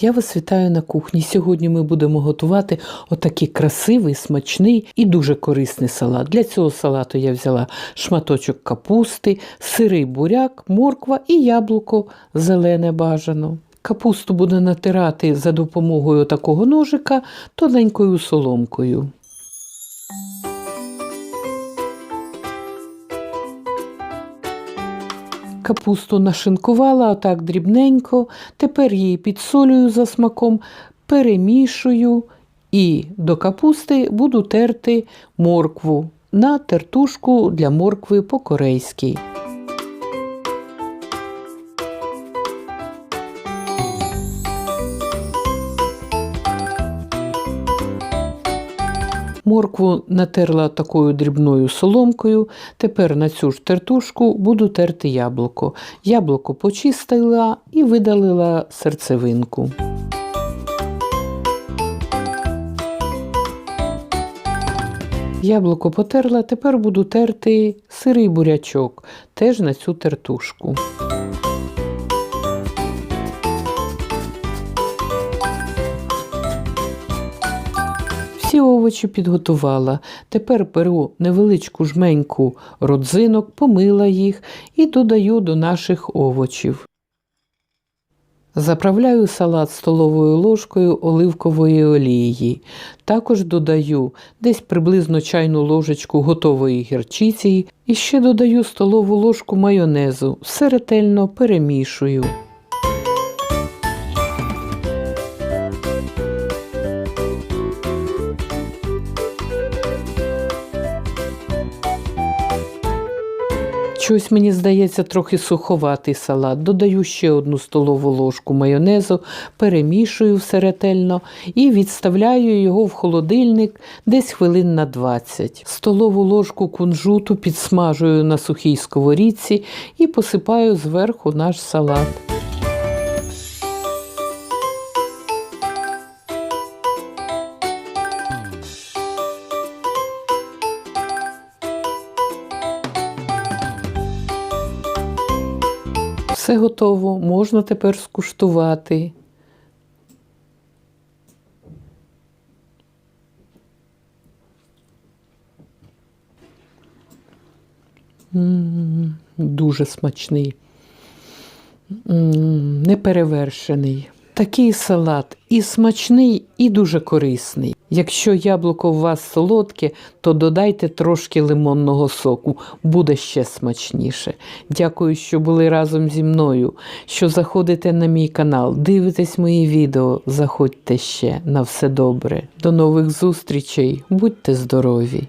Я вас вітаю на кухні. Сьогодні ми будемо готувати отакий красивий, смачний і дуже корисний салат. Для цього салату я взяла шматочок капусти, сирий буряк, морква і яблуко зелене бажано. Капусту буду натирати за допомогою такого ножика тоненькою соломкою. Капусту нашинкувала отак дрібненько, тепер її підсолюю за смаком, перемішую і до капусти буду терти моркву на тертушку для моркви по-корейськи. Моркву натерла такою дрібною соломкою. Тепер на цю ж тертушку буду терти яблуко. Яблуко почистила і видалила серцевинку. Яблуко потерла, тепер буду терти сирий бурячок, теж на цю тертушку. Всі овочі підготувала. Тепер беру невеличку жменьку родзинок, помила їх і додаю до наших овочів. Заправляю салат столовою ложкою оливкової олії. Також додаю десь приблизно чайну ложечку готової гірчиці і ще додаю столову ложку майонезу. Все ретельно перемішую. Щось мені здається трохи суховатий салат. Додаю ще одну столову ложку майонезу, перемішую все ретельно і відставляю його в холодильник десь хвилин на 20. Столову ложку кунжуту підсмажую на сухій сковорідці і посипаю зверху наш салат. Все готово, можна тепер скуштувати. Дуже смачний, неперевершений. Такий салат і смачний, і дуже корисний. Якщо яблуко у вас солодке, то додайте трошки лимонного соку, буде ще смачніше. Дякую, що були разом зі мною, що заходите на мій канал, дивитесь мої відео, заходьте ще на все добре. До нових зустрічей, будьте здорові!